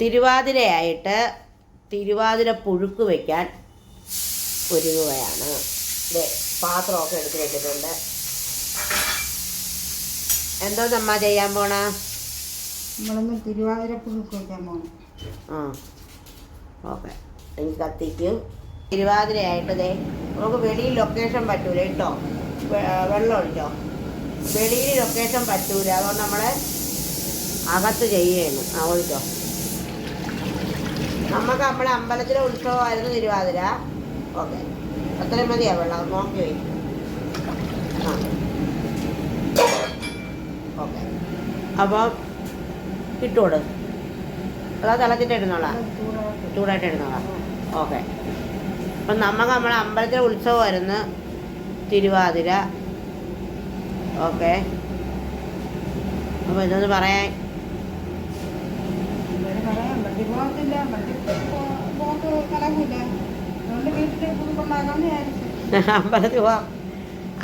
തിരുവാതിരയായിട്ട് തിരുവാതിര പുഴുക്ക് വയ്ക്കാൻ ഒരുങ്ങുകയാണ്. ദേ പാത്രമൊക്കെ എടുത്ത് വെച്ചിട്ടുണ്ട്. എന്തോ നമ്മ ചെയ്യാൻ പോണ? നമ്മളൊന്ന് തിരുവാതിര പുഴുക്ക് വയ്ക്കാൻ പോണം. ആ ഓക്കെ. എനിക്ക് കത്തിക്കും. തിരുവാതിരയായിട്ട് ദേ നമുക്ക് വെളിയിൽ ലൊക്കേഷൻ പറ്റൂല കേട്ടോ? വെള്ളം ഒഴിച്ചോ? വെളിയിൽ ലൊക്കേഷൻ പറ്റൂല അതുകൊണ്ട് നമ്മൾ അകത്ത് ചെയ്യുകയാണ്. ആ ഒഴിച്ചോ? നമുക്ക് നമ്മുടെ അമ്പലത്തിലെ ഉത്സവമായിരുന്നു തിരുവാതിര. ഓക്കെ. അത്രയും മതിയാ വെള്ളം നോക്കി വയ്ക്കും അപ്പോൾ ഇട്ടുകൊട് അതാ തിളച്ചിട്ട് ഇടുന്നോളാം. ചൂടായിട്ട് ഇടുന്നോളാം. ഓക്കെ. അപ്പം നമുക്ക് നമ്മുടെ അമ്പലത്തിലെ ഉത്സവമായിരുന്നു തിരുവാതിര. ഓക്കെ. അപ്പോൾ ഇതൊന്ന് പറയാൻ ഇവർ പറയാം വണ്ടി പോകത്തില്ല വണ്ടി പോക്ക് കലകില്ല അതുകൊണ്ട് വീട്ടിൽ പുഴുക്കുണ്ടാക്കാമെന്ന് വിചാരിച്ചു. അമ്പലത്തിൽ പോവാം.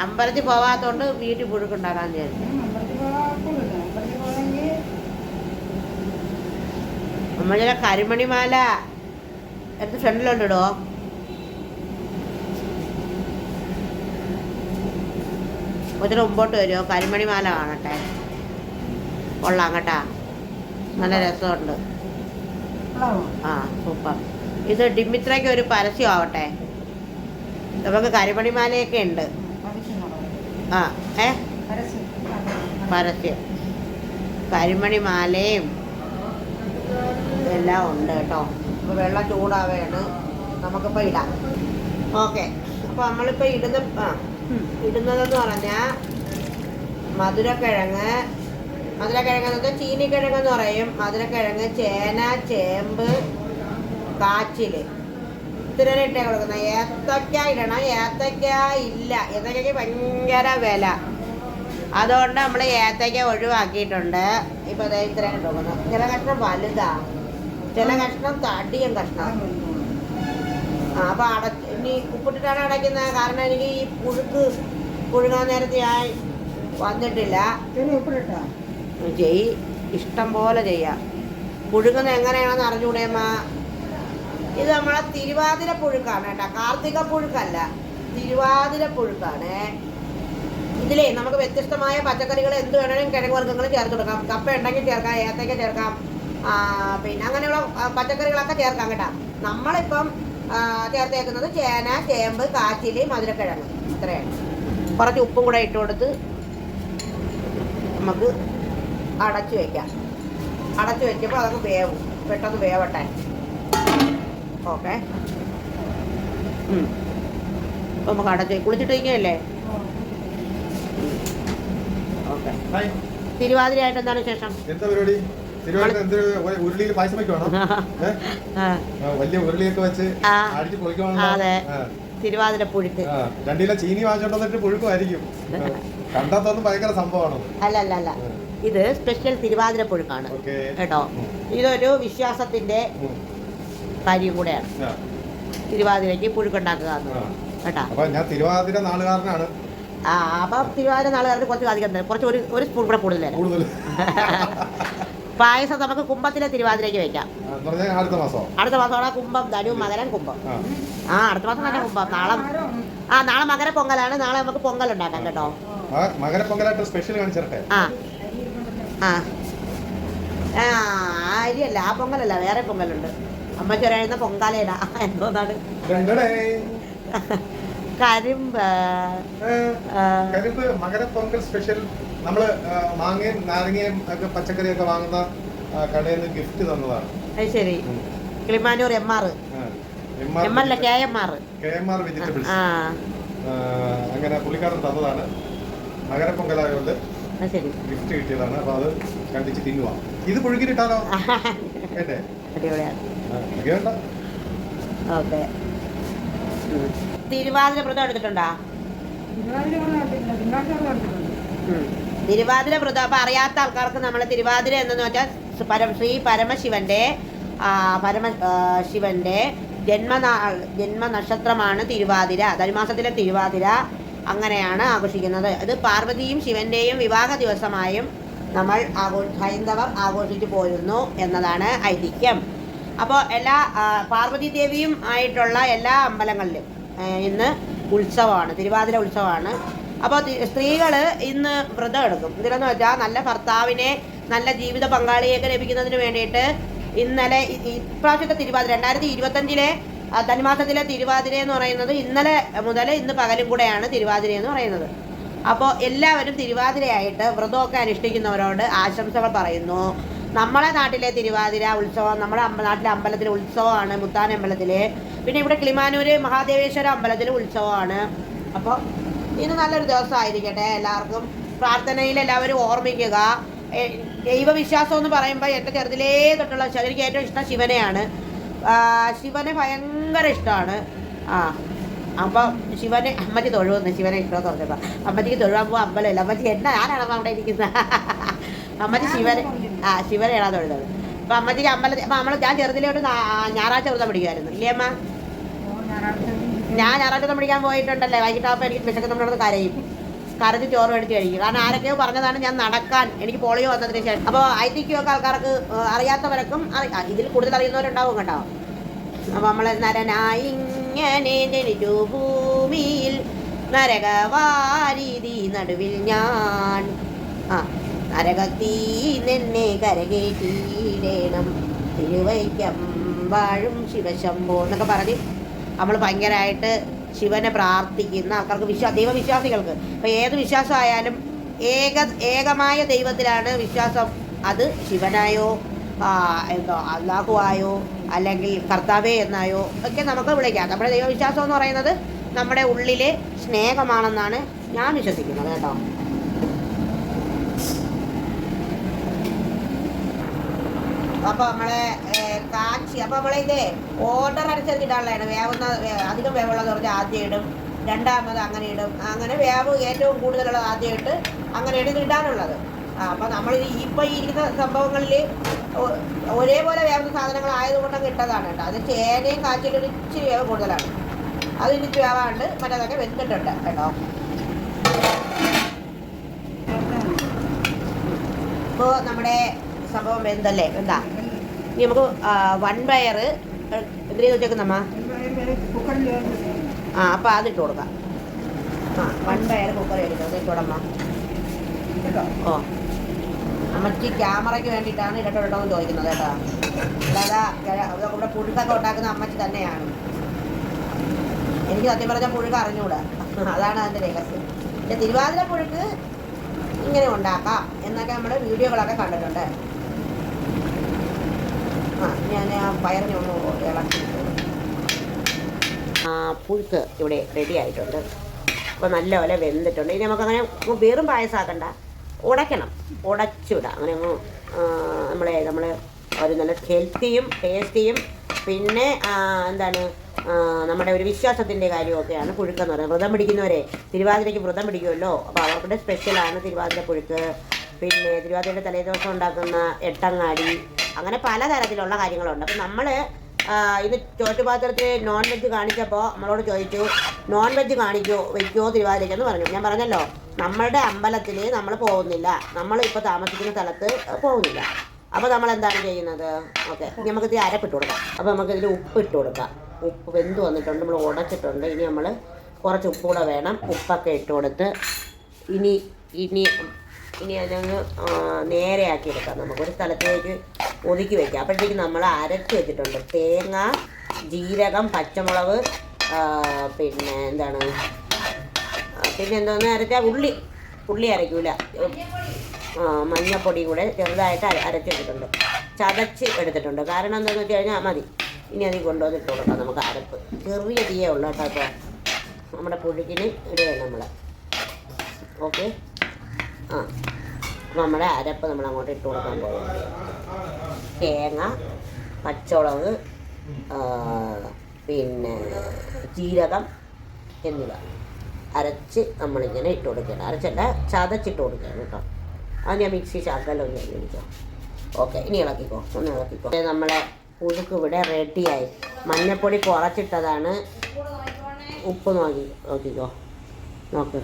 അമ്പലത്തിൽ പോവാത്തോണ്ട് വീട്ടിൽ പുഴുക്കുണ്ടാക്കാൻ വിചാരിച്ചു. അമ്പലത്തിൽ പോകാറില്ല അമ്പലത്തിൽ പോയെങ്കിൽ നമ്മളെ കരിമണിമാല എടുത്ത് ഫ്രണ്ടിലോട്ടിടോ ഒത്തിരി മുമ്പോട്ട് വരുമോ കരിമണിമാല കാണട്ടെ. കൊള്ളാം കേട്ടാ. നല്ല രസമുണ്ട്. ആ സൂപ്പർ. ഇത് ഡിമിത്രയ്ക്ക് ഒരു പരസ്യം ആവട്ടെ. നമുക്ക് കരിമണിമാലയൊക്കെ ഉണ്ട്. ആ ഏ? പരസ്യം. കരിമണിമാലയും എല്ലാം ഉണ്ട് കേട്ടോ. അപ്പോൾ വെള്ളം ചൂടാവേണ്. നമുക്കിപ്പോൾ ഇടാം. ഓക്കെ. അപ്പോൾ നമ്മളിപ്പോൾ ഇടുന്ന ആ ഇടുന്നതെന്ന് പറഞ്ഞാൽ മധുരക്കിഴങ്ങ് മധുരക്കിഴങ്ങ് എന്ന് വെച്ചാൽ ചീനിക്കിഴങ്ങ് എന്ന് പറയും. മധുരക്കിഴങ്ങ് ചേന ചേമ്പ് കാച്ചിൽ ഇത്രയും ഇട്ടേ കൊടുക്കുന്നത് ഏത്തക്ക ഇടണം. ഏത്തക്ക ഇല്ല. ഏത്തക്കയ്ക്ക് ഭയങ്കര വില. അതുകൊണ്ട് നമ്മൾ ഏത്തക്ക ഒഴിവാക്കിയിട്ടുണ്ട്. ഇപ്പൊ അതേ ഇത്രയും കൊടുക്കുന്നു. ചില കഷ്ണം വലുതാ. ചില കഷ്ണം തടിയും കഷ്ണം. ആ അപ്പോൾ അട ഇനി ഉപ്പിട്ടിട്ടാണ് അടയ്ക്കുന്നത് കാരണം എനിക്ക് ഈ പുഴുക്ക് പുഴുങ്ങാൻ നേരത്തെ ഞാൻ വന്നിട്ടില്ല. ചെറിയ ചെയ് ഇഷ്ടം പോലെ ചെയ്യാം. പുഴുങ്ങുന്നത് എങ്ങനെയാണെന്ന് അറിഞ്ഞൂടേമ്മ ഇത് നമ്മളെ തിരുവാതിര പുഴുക്കാണ് കേട്ടോ. കാർത്തിക പുഴുക്കല്ല തിരുവാതിര പുഴുക്കാണ്. ഇതിലേ നമുക്ക് വ്യത്യസ്തമായ പച്ചക്കറികൾ എന്ത് വേണമെങ്കിലും കിഴങ്ങ് വർഗങ്ങൾ ചേർത്ത് കൊടുക്കാം. കപ്പ ഉണ്ടെങ്കിൽ ചേർക്കാം ഏത്തക്ക ചേർക്കാം പിന്നെ അങ്ങനെയുള്ള പച്ചക്കറികളൊക്കെ ചേർക്കാം കേട്ടോ. നമ്മളിപ്പം ചേർത്തേക്കുന്നത് ചേന ചേമ്പ് കാച്ചിൽ മധുരക്കിഴങ്ങ്. ഇത്രയാണ് കുറച്ച് ഉപ്പും കൂടെ ഇട്ട് കൊടുത്ത് നമുക്ക് അടച്ചു വയ്ക്കാം അടച്ചു വെച്ചപ്പോൾ അതൊക്കെ വേവും. പെട്ടെന്ന് വേവട്ടെ. ഓക്കെ. നമുക്ക് അടച്ച് കുളിച്ചിട്ട് വയ്ക്കുകയല്ലേ? ഓക്കെ. തിരുവാതിരയായിട്ട് എന്താണ് ശേഷം എന്താ പരിപാടി? ഉരുളിയിൽ പായസം ആ, വലിയ ഉരുളിയൊക്കെ വെച്ച്. അടിച്ച് പൊളിക്കുവാണോ അതെ. തിരുവാതിര പുഴുക്ക്. ആ രണ്ടു കിലോ ചീനി വാങ്ങിച്ചോണ്ടിട്ട് പുഴുക്കുമായിരിക്കും. കണ്ടാത്തൊന്നും ഭയങ്കര സംഭവമാണ്. അല്ല അല്ല അല്ല ഇത് സ്പെഷ്യൽ തിരുവാതിര പുഴുക്കാണ് കേട്ടോ? ഇതൊരു വിശ്വാസത്തിന്റെ കാര്യം കൂടെയാണ്. തിരുവാതിരയ്ക്ക് പുഴുക്കുണ്ടാക്കുക. കേട്ടോ? ഞാൻ തിരുവാതിര നാളുകാരനാണ്. ആ അപ്പം തിരുവാതിര നാളെ കുറച്ച് അധികം തരും. കുറച്ച് ഒരു ഒരു സ്പൂൺ കൂടെ കൂടുതൽ പായസം നമുക്ക് കുംഭത്തിലെ തിരുവാതിരയ്ക്ക് വെക്കാം. അടുത്ത മാസം? അടുത്ത മാസമാണ് കുംഭം ധനു മകരം കുംഭം. ആ. അടുത്ത മാസം തന്നെ കുംഭം. നാളെ ആ നാളെ മകര പൊങ്കലാണ് നാളെ നമുക്ക് പൊങ്കൽ ഉണ്ടാക്കാം കേട്ടോ. മകര സ്പെഷ്യൽ കാണിച്ചിരട്ടെ ആ. ആ. ആ അരിയല്ല ആ പൊങ്കലല്ല വേറെ പൊങ്കലുണ്ട് അമ്മയ്ക്ക് ഒരാഴുന്ന പൊങ്കാലയില എന്തോന്നാണ്. കരിമ്പ്. കരിമ്പ് മകരപ്പൊങ്കൽ സ്പെഷ്യൽ. നമ്മൾ മാങ്ങയും നാരങ്ങയും ഒക്കെ പച്ചക്കറിയൊക്കെ വാങ്ങുന്ന കടയിൽ നിന്ന് ഗിഫ്റ്റ് തന്നതാണ്. അത് ശരി. കിളിമാനൂർ എം ആർ എം അല്ല K M R K M R vegetables. അങ്ങനെ പുള്ളിക്കാരൻ തന്നതാണ്. മകരപ്പൊങ്കലായതുകൊണ്ട് ശരി. ഗിഫ്റ്റ് കിട്ടിയതാണ്. അപ്പോൾ അത് കണ്ടിച്ച് തിന്നുവാ. ഇത് പുഴുകിയിട്ടാലോ വേണ്ടേ? അടിപൊളിയാണ് ഓക്കെ. തിരുവാതിര വ്രതം എടുത്തിട്ടുണ്ടോ? തിരുവാതിര വ്രതം. അപ്പൊ അറിയാത്ത ആൾക്കാർക്ക് നമ്മൾ തിരുവാതിര എന്നു വെച്ചാൽ പരമ പരം ശ്രീ പരമശിവന്റെ പരമ ശിവന്റെ ശിവന്റെ ജന്മനാ ജന്മനക്ഷത്രമാണ് തിരുവാതിര. ധനുമാസത്തിലെ തിരുവാതിര. അങ്ങനെയാണ് ആഘോഷിക്കുന്നത്. ഇത് പാർവതിയും ശിവന്റെയും വിവാഹ ദിവസമായും നമ്മൾ ആഘോ ഹൈന്ദവർ ആഘോഷിച്ചു പോരുന്നു എന്നതാണ് ഐതിഹ്യം. അപ്പോൾ എല്ലാ പാർവതി ദേവിയും ആയിട്ടുള്ള എല്ലാ അമ്പലങ്ങളിലും ഇന്ന് ഉത്സവമാണ് തിരുവാതിര ഉത്സവമാണ്. അപ്പോൾ സ്ത്രീകൾ ഇന്ന് വ്രതം എടുക്കും. ഇതിലെന്ന് വെച്ചാൽ നല്ല ഭർത്താവിനെ നല്ല ജീവിത പങ്കാളിയൊക്കെ ലഭിക്കുന്നതിന് വേണ്ടിയിട്ട് ഇന്നലെ ഇപ്രാവശ്യത്തെ തിരുവാതിര രണ്ടായിരത്തി ഇരുപത്തഞ്ചിലെ ധനുമാസത്തിലെ തിരുവാതിര എന്ന് പറയുന്നത് ഇന്നലെ മുതൽ ഇന്ന് പകലും കൂടെയാണ് തിരുവാതിര എന്ന് പറയുന്നത്. അപ്പോൾ എല്ലാവരും തിരുവാതിരയായിട്ട് വ്രതമൊക്കെ അനുഷ്ഠിക്കുന്നവരോട് ആശംസകൾ പറയുന്നു. നമ്മളെ നാട്ടിലെ തിരുവാതിര ഉത്സവം നമ്മുടെ നാട്ടിലെ അമ്പലത്തിലെ ഉത്സവമാണ് മുത്താൻ അമ്പലത്തിലെ. പിന്നെ ഇവിടെ കിളിമാനൂര് മഹാദേവേശ്വര അമ്പലത്തിലെ ഉത്സവമാണ്. അപ്പോൾ ഇന്ന് നല്ലൊരു ദിവസമായിരിക്കട്ടെ എല്ലാവർക്കും. പ്രാർത്ഥനയിൽ എല്ലാവരും ഓർമ്മിക്കുക. ദൈവവിശ്വാസം എന്ന് പറയുമ്പോൾ എന്റെ ചെറുതിലേ തൊട്ടുള്ള ശ- എനിക്ക് ഏറ്റവും ഇഷ്ടം ശിവനെയാണ്. ശിവനെ ഭയങ്കര ഇഷ്ടമാണ്. ആ അപ്പം ശിവനെ അമ്മച്ചി തൊഴുവെന്ന് ശിവനെ ഇഷ്ടമെന്ന് പറഞ്ഞപ്പോൾ അമ്മച്ചിക്ക് തൊഴുവാൻ പോകാൻ അമ്പലമില്ല? അമ്മച്ചി എന്നാ ആരാണ് അവിടെ ഇരിക്കുന്നത് അമ്മച്ചി ശിവനെ ആ ശിവനെയാണ് തൊഴുന്നത്. അപ്പം അമ്മച്ചിക്ക് അമ്പലത്തിൽ അപ്പം നമ്മൾ ഞാൻ ചെറുതിലോട്ട് ഞായറാഴ്ച വ്രതം പിടിക്കുമായിരുന്നു ഇല്ലേ അമ്മ? ഞാൻ ഞായറാഴ്ച വ്രതം പിടിക്കാൻ പോയിട്ടുണ്ടല്ലേ? വൈകിട്ടാകുമ്പോൾ എനിക്ക് വിശക്കുന്നവരോട് കരയും. കരഞ്ഞ് ചോറ് മേടിച്ച് കഴിക്കും. കാരണം ആരൊക്കെയോ പറഞ്ഞതാണ് ഞാൻ നടക്കാൻ. എനിക്ക് പോളിയോ വന്നതിന് ശേഷം. അപ്പോൾ ഐ ഒക്കെ ആൾക്കാർക്ക് അറിയാത്തവരൊക്കെ ഇതിൽ കൂടുതൽ അറിയുന്നവരുണ്ടാവും കേട്ടോ. നമ്മൾ നരനായിങ്ങനെ ജനിച്ചു ഭൂമിയിൽ നരകവാരീതി നടുവിൽ ഞാൻ. ആ നരകത്തീ നിന്നെ കരകേറ്റിയിടേണം തിരുവൈക്കം വാഴും ശിവശംഭോ എന്നൊക്കെ പറഞ്ഞ് നമ്മൾ ഭയങ്കരമായിട്ട് ശിവനെ പ്രാർത്ഥിക്കുന്ന ആൾക്കാർക്ക് വിശ്വാ ദൈവവിശ്വാസികൾക്ക്. അപ്പോൾ ഏത് വിശ്വാസമായാലും ഏക ഏകമായ ദൈവത്തിലാണ് വിശ്വാസം. അത് ശിവനായോ എന്തോ അള്ളാഹുവായോ അല്ലെങ്കിൽ കർത്താവേ എന്നായോ ഒക്കെ നമുക്ക് വിളിക്കാം നമ്മുടെ ദൈവവിശ്വാസം എന്ന് പറയുന്നത് നമ്മുടെ ഉള്ളിലെ സ്നേഹമാണെന്നാണ് ഞാൻ വിശ്വസിക്കുന്നത് കേട്ടോ. അപ്പോൾ നമ്മളെ കാച്ചി അപ്പോൾ നമ്മളെ ഇതേ ഓർഡർ അനുസരിച്ച് വേവുന്ന അധികം വേവുള്ളത് കുറച്ച് ആദ്യം ഇടും. രണ്ടാമത് അങ്ങനെ ഇടും. അങ്ങനെ വേവ് ഏറ്റവും കൂടുതലുള്ളത് ആദ്യം ഇട്ട് അങ്ങനെയാണ് ഇത് ഇടാനുള്ളത്. ആ അപ്പൊ നമ്മൾ ഇപ്പൊ ഈ ഇരിക്കുന്ന സംഭവങ്ങളിൽ ഒരേപോലെ വേവുന്ന സാധനങ്ങൾ ആയതുകൊണ്ട് അങ്ങ് ഇട്ടതാണ് കേട്ടോ. അത് ചേനയും കാച്ചിലും ഒരു ഇച്ചിരി വേവ് കൂടുതലാണ്. അത് ഇച്ചിരി വേവാണ്ട് മറ്റേതൊക്കെ വെന്തിട്ടുണ്ട് കേട്ടോ. ഇപ്പോൾ നമ്മുടെ സംഭവം വെന്തല്ലേ? എന്താ? ഇനി നമുക്ക് വൺ പയർ എന്തിനു വെച്ചേക്കുന്നമ്മ ആ അപ്പോൾ അതിട്ട് കൊടുക്കാം. ആ വൺ പയർ കുക്കർ എടുക്കുന്നത് ഇട്ടോടമ്മ ഓ. അമ്മച്ചി ക്യാമറയ്ക്ക് വേണ്ടിയിട്ടാണ് ഇരട്ടോ ഇട്ടോ എന്ന് ചോദിക്കുന്നത് കേട്ടോ. അതൊക്കെ ഇവിടെ പുഴുക്കൊക്കെ ഉണ്ടാക്കുന്ന അമ്മച്ചി തന്നെയാണ്. എനിക്ക് സത്യം പറഞ്ഞാൽ പുഴുക്ക് അറിഞ്ഞൂടെ. അതാണ് അതിന്റെ രഹസ്യം. പിന്നെ തിരുവാതിര പുഴുക്ക് ഇങ്ങനെ ഉണ്ടാക്കാം എന്നൊക്കെ നമ്മൾ വീഡിയോകളൊക്കെ കണ്ടിട്ടുണ്ട്. ആ ആ പുഴുക്ക് ഇവിടെ റെഡി ആയിട്ടുണ്ട്. അപ്പോൾ നല്ലപോലെ വെന്തിട്ടുണ്ട്. ഇനി നമുക്കങ്ങനെ വെറും പായസമാക്കണ്ട ഉടയ്ക്കണം. ഉടച്ചിടാം. അങ്ങനെ അങ്ങ് നമ്മളെ നമ്മൾ ഒരു നല്ല ഹെൽത്തിയും ടേസ്റ്റിയും പിന്നെ എന്താണ് നമ്മുടെ ഒരു വിശ്വാസത്തിന്റെ കാര്യമൊക്കെയാണ് പുഴുക്കെന്ന് പറയുന്നത്. വ്രതം പിടിക്കുന്നവരെ തിരുവാതിരയ്ക്ക് വ്രതം പിടിക്കുമല്ലോ? അപ്പോൾ അവരുടെ സ്പെഷ്യലാണ് തിരുവാതിര പുഴുക്ക്. പിന്നെ തിരുവാതിരയുടെ തലേദിവസം ഉണ്ടാക്കുന്ന എട്ടങ്ങാടി. അങ്ങനെ പലതരത്തിലുള്ള കാര്യങ്ങളുണ്ട്. അപ്പം നമ്മൾ ഇത് ചോറ്റുപാത്രത്തിൽ നോൺ വെജ് കാണിച്ചപ്പോൾ നമ്മളോട് ചോദിച്ചു നോൺ വെജ് കാണിക്കോ വെക്കോ തിരുവാതിരയ്ക്കെന്ന് പറഞ്ഞു. ഞാൻ പറഞ്ഞല്ലോ നമ്മളുടെ അമ്പലത്തിൽ നമ്മൾ പോകുന്നില്ല. നമ്മൾ ഇപ്പോൾ താമസിക്കുന്ന സ്ഥലത്ത് പോകുന്നില്ല. അപ്പോൾ നമ്മൾ എന്താണ് ചെയ്യുന്നത്? ഓക്കെ ഇനി നമുക്ക് ഇതിൽ അരപ്പിട്ട് കൊടുക്കാം. അപ്പോൾ നമുക്ക് ഇതിൽ ഉപ്പ് ഇട്ട് കൊടുക്കാം. ഉപ്പ് വെന്ത് വന്നിട്ടുണ്ട് നമ്മൾ ഉടച്ചിട്ടുണ്ട്. ഇനി നമ്മൾ കുറച്ച് ഉപ്പ് കൂടെ വേണം. ഉപ്പൊക്കെ ഇട്ട് കൊടുത്ത് ഇനി ഇനി ഇനി അതിനൊന്ന് നേരെയാക്കി എടുക്കാം. നമുക്കൊരു സ്ഥലത്തേക്ക് ഒതുക്കി വയ്ക്കുക അപ്പോഴത്തേക്ക് നമ്മൾ അരച്ച് വെച്ചിട്ടുണ്ട്. തേങ്ങ ജീരകം പച്ചമുളക് പിന്നെ എന്താണ്? പിന്നെ എന്തോന്ന് അരച്ചാൽ ഉള്ളി. ഉള്ളി അരയ്ക്കൂല മഞ്ഞപ്പൊടി കൂടെ ചെറുതായിട്ട് അര- അരച്ചെടുത്തിട്ടുണ്ട് ചതച്ച് എടുത്തിട്ടുണ്ട്. കാരണം എന്താണെന്ന് വെച്ച് കഴിഞ്ഞാൽ മതി. ഇനി അതിൽ കൊണ്ടുവന്നിട്ട് കൊടുക്കാം നമുക്ക് അരപ്പ്. ചെറിയ തീയേ ഉള്ളൂ കേട്ടോ അപ്പോൾ നമ്മുടെ പുഴുക്കിന് ഇടുകയാണ് നമ്മൾ. ഓക്കെ? ആ. നമ്മുടെ അരപ്പ് നമ്മൾ അങ്ങോട്ട് ഇട്ട് കൊടുക്കാൻ പോകുന്നത് തേങ്ങ പച്ചമുളക് പിന്നെ ജീരകം എന്നിവ അരച്ച് നമ്മളിങ്ങനെ ഇട്ട് കൊടുക്കണം. അരച്ചല്ല ചതച്ചിട്ട് കൊടുക്കണം കേട്ടോ. അത് ഞാൻ മിക്സി ഞാൻ മേടിച്ചോ ഓക്കെ ഇനി ഇളക്കിക്കോ ഒന്ന് ഇളക്കിക്കോ. നമ്മളെ പുഴുക്ക് ഇവിടെ റെഡിയായി മഞ്ഞപ്പൊടി കുറച്ചിട്ടതാണ് ഉപ്പ് നോക്കി നോക്കിക്കോ. നോക്ക്.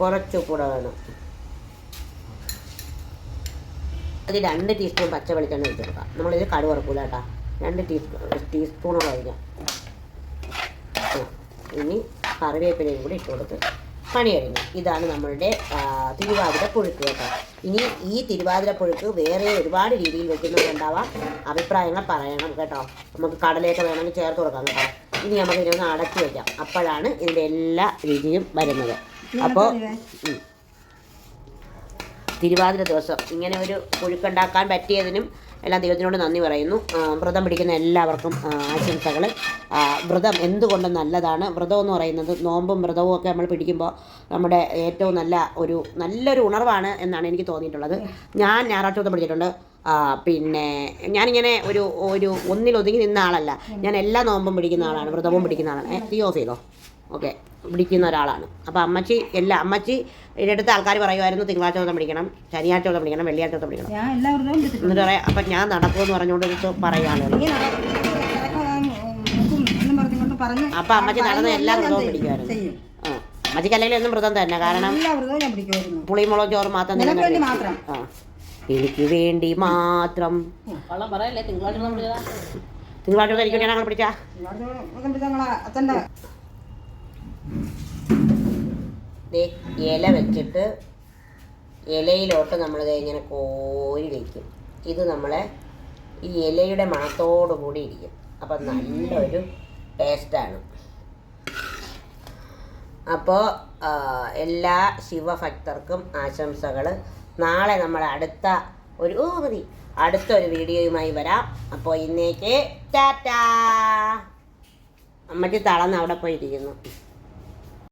കുറച്ച് കൂടെ വേണം. അത് രണ്ട് ടീസ്പൂൺ പച്ച വെളിച്ചെണ്ണ വെച്ചെടുക്കാം നമ്മളിത് കടുക് വറക്കൂല കേട്ടോ. രണ്ട് ടീസ്പൂൺ ടീസ്പൂണോളം ഒഴിക്കാം ഇനി കറിവേപ്പിലയും കൂടി ഇട്ട് കൊടുത്ത് പണി കഴിഞ്ഞു. ഇതാണ് നമ്മളുടെ തിരുവാതിര പുഴുക്ക് കേട്ടോ. ഇനി ഈ തിരുവാതിര പുഴുക്ക് വേറെ ഒരുപാട് രീതിയിൽ വെക്കുന്നവരുണ്ടാവാം. അഭിപ്രായങ്ങൾ പറയണം കേട്ടോ. നമുക്ക് കടലയൊക്കെ വേണമെങ്കിൽ ചേർത്ത് കൊടുക്കാം കേട്ടോ. ഇനി നമുക്ക് ഇതിനൊന്ന് അടച്ചു വയ്ക്കാം അപ്പോഴാണ് ഇതിന്റെ എല്ലാ രീതിയും വരുന്നത്. അപ്പോൾ തിരുവാതിര ദിവസം ഇങ്ങനെ ഒരു പുഴുക്കുണ്ടാക്കാൻ പറ്റിയതിനും എല്ലാം ദൈവത്തിനോട് നന്ദി പറയുന്നു. വ്രതം പിടിക്കുന്ന എല്ലാവർക്കും ആശംസകൾ വ്രതം എന്തുകൊണ്ടും നല്ലതാണ്. വ്രതം എന്ന് പറയുന്നത് നോമ്പും വ്രതവും ഒക്കെ നമ്മൾ പിടിക്കുമ്പോൾ നമ്മുടെ ഏറ്റവും നല്ല ഒരു നല്ലൊരു ഉണർവാണ് എന്നാണ് എനിക്ക് തോന്നിയിട്ടുള്ളത്. ഞാൻ ഞായറാഴ്ച വ്രതം പിടിച്ചിട്ടുണ്ട്. പിന്നെ ഞാനിങ്ങനെ ഒരു ഒരു ഒന്നിലൊതുങ്ങി നിന്ന ആളല്ല. ഞാൻ എല്ലാ നോമ്പും പിടിക്കുന്ന ആളാണ്. വ്രതവും പിടിക്കുന്ന ആളാണ്. ഏ തീ ഓഫ് ചെയ്തോ? ഓക്കെ. പിടിക്കുന്ന ഒരാളാണ്. അപ്പോൾ അമ്മച്ചി എല്ലാ അമ്മച്ചി ഇതിന്റെ അടുത്ത് ആൾക്കാർ പറയുമായിരുന്നു തിങ്കളാഴ്ച വന്നാൽ പിടിക്കണം ശനിയാഴ്ച വന്നാൽ പിടിക്കണം വെള്ളിയാഴ്ച വന്നാൽ പിടിക്കണം. എന്നിട്ട് പറയാം അപ്പം ഞാൻ നടക്കുമെന്ന് പറഞ്ഞുകൊണ്ട് ഒരു പറയുകയാണ് അപ്പം അമ്മച്ചി നടന്ന എല്ലാ വ്രതവും. പിടിക്കുമായിരുന്നു ആ. അമ്മച്ചിക്ക് അല്ലെങ്കിൽ എന്നും വ്രതം തന്നെ കാരണം പുളിമുളക് ചോറ് മാത്രം ആ. എനിക്ക് വേണ്ടി മാത്രം. തിങ്കളാഴ്ച തിങ്കളാഴ്ച ഞങ്ങൾ പിടിച്ചാ വ്രതം പിടിച്ച ഞങ്ങളെ അച്ഛന്റെ ദേ ഇല വെച്ചിട്ട് ഇലയിലോട്ട് നമ്മൾ ഇങ്ങനെ കോരി വയ്ക്കും ഇത് നമ്മളെ ഈ ഇലയുടെ മണത്തോടു കൂടി ഇരിക്കും. അപ്പം നല്ലൊരു ടേസ്റ്റാണ്. അപ്പോൾ എല്ലാ ശിവഭക്തർക്കും ആശംസകൾ നാളെ നമ്മൾ അടുത്ത ഒരു ഓ അടുത്ത ഒരു വീഡിയോയുമായി വരാം. അപ്പോൾ ഇന്നേക്ക് ടാറ്റാ. അമ്മച്ചി തളന്ന് അവിടെ പോയിരിക്കുന്നു.